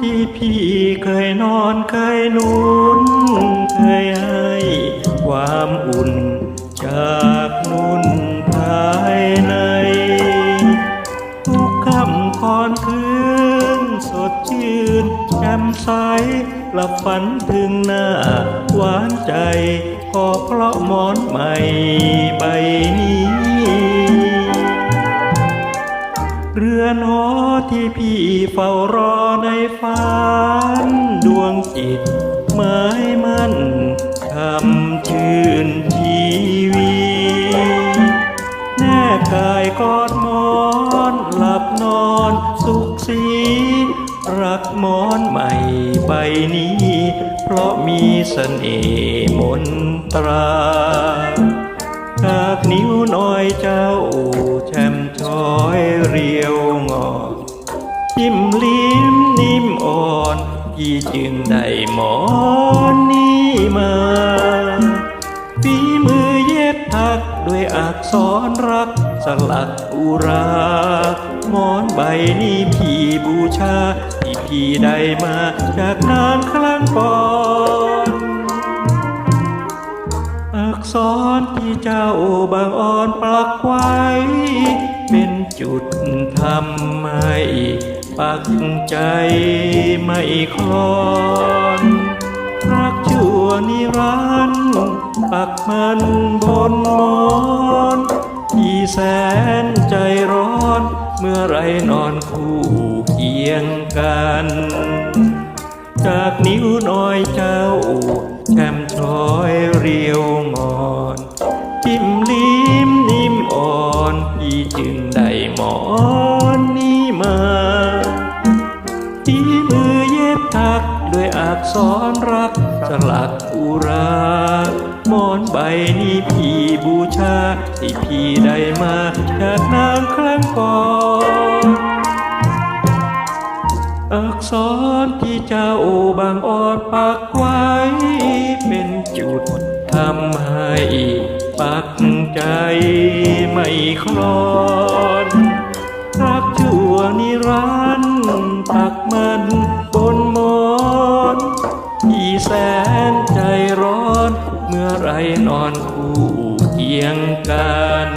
ที่พี่เคยนอนเคยนุนเคยให้ความอุ่นจากนุ่นภายใน ทุกคำคอนคืนสดชื่นแจ่มใสหลับฝันถึงหน้าหวานใจก็เพราะหมอนใหม่ใบนี้ นอที่พี่เฝ้ารอในฝันดวงจิตหมายมั่นคำชื่นชีวีแน่กายกอดหมอนหลับนอนสุขสีรักหมอนใหม่ใบนี้ เพราะมีเสน่ห์มนตราจากนิ้วน้อยเจ้าแช่มช้อยเรียว จิ้มลิ้มนิ่มอ่อนพี่จึงได้หมอนนี้มาฝีมือเย็บถักด้วยอักษรรักสลักอุรา หมอนใบนี้พี่บูชา ที่พี่ได้มาจากนานครั้งก่อนอักษรที่เจ้าบางอ่อนปลักไว้ เป็นจุดทำให้ ปักใจไม่คลอนรักชั่วนิรันดร์ปักมันบนมอนที่แสนใจร้อน เมื่อไรนอนคู่เคียงกัน จากนิ้วน้อยเจ้าแชมช้อยเรียวงอนจิ้มลิ้มนิ่มอ่อนพี่จึงได้หมอนนี้มา ฝีมือเย็บถักด้วยอักษรรักสลักอุราหมอนใบนี้พี่บูชา ที่พี่ได้มาจากนางครั้งก่อนอักษรที่เจ้าบางอ่อนปักไว้ เป็นจุดทำให้ปักใจไม่คลอ แสนใจร้อน เมื่อไรนอนคู่เคียงกัน